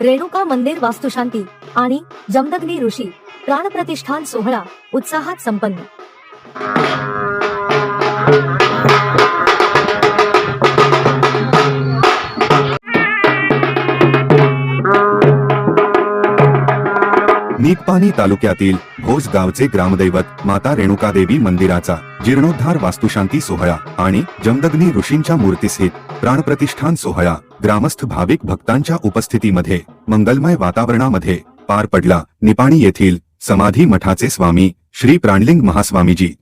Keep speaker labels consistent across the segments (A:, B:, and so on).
A: रेणुका मंदिर वास्तुशांती आणि जमदग्नी ऋषी प्राणप्रतिष्ठान सोहळा उत्साहात संपन्न.
B: निकपाणी तालुक्यातील भोज गावचे ग्रामदैवत माता रेणुका देवी मंदिराचा जीर्णोद्धार वास्तुशांती सोहळा आणि जमदग्नी ऋषींच्या मूर्तीसहित प्राणप्रतिष्ठान सोहळा ग्रामस्थ भाविक भक्तांच्या उपस्थितीमध्ये मंगलमय वातावरणामध्ये पार पडला. निपाणी येथील समाधी मठाचे स्वामी श्री प्राणलिंग महास्वामीजी.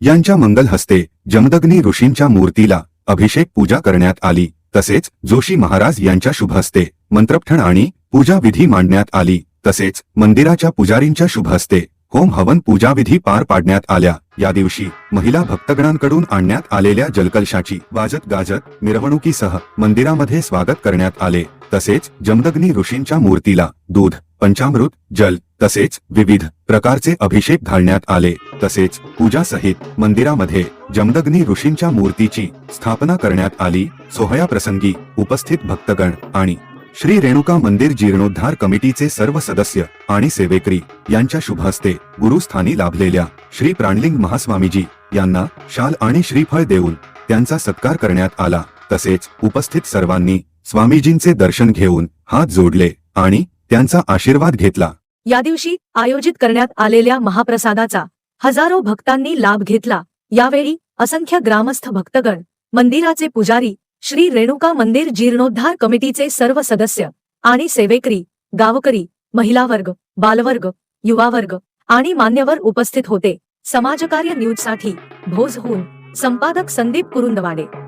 B: यांच्या मंगल हस्ते जमदग्नी ऋषींच्या मूर्तीला अभिषेक पूजा करण्यात आली. तसेच जोशी महाराज यांच्या शुभ हस्ते मंत्रपठण आणि पूजा विधी मांडण्यात आली. तसेच मंदिराच्या पुजारींच्या शुभ हस्ते होम हवन पूजाविधी पार पाडण्यात आल्या. या दिवशी महिला भक्तगणांकडून आणण्यात आलेल्या जलकलशाची वाजत गाजत मिरवणुकीसह मंदिरामध्ये स्वागत करण्यात आले. तसेच जमदग्नी ऋषींच्या मूर्तीला दूध पंचामृत जल तसेच विविध प्रकारचे अभिषेक घालण्यात आले. तसेच पूजा सहित मंदिरामध्ये जमदग्नी ऋषींच्या मूर्तीची स्थापना करण्यात आली. सोहळ्याप्रसंगी उपस्थित भक्तगण आणि श्री रेणुका मंदिर जीर्णोद्धार कमिटीचे सर्व सदस्य आणि सेवेकरी यांच्या शुभ हस्ते गुरुस्थानी लाभलेल्या श्री प्राणलिंग महास्वामीजी यांना शाल आणि श्रीफळ देऊन त्यांचा सत्कार करण्यात आला. तसेच उपस्थित सर्वांनी स्वामीजींचे दर्शन घेऊन हात जोडले आणि त्यांचा आशीर्वाद घेतला.
A: या दिवशी आयोजित करण्यात आलेल्या महाप्रसादाचा हजारो भक्तांनी लाभ घेतला. यावेळी असंख्य ग्रामस्थ भक्तगण मंदिराचे पुजारी श्री रेणुका मंदिर जीर्णोद्धार कमिटीचे सर्व सदस्य आणि सेवेकरी गावकरी महिला वर्ग बालवर्ग युवा वर्ग आणि मान्यवर उपस्थित होते. समाजकार्य न्यूजसाठी भोजहून संपादक संदीप कुरुंदवाडे.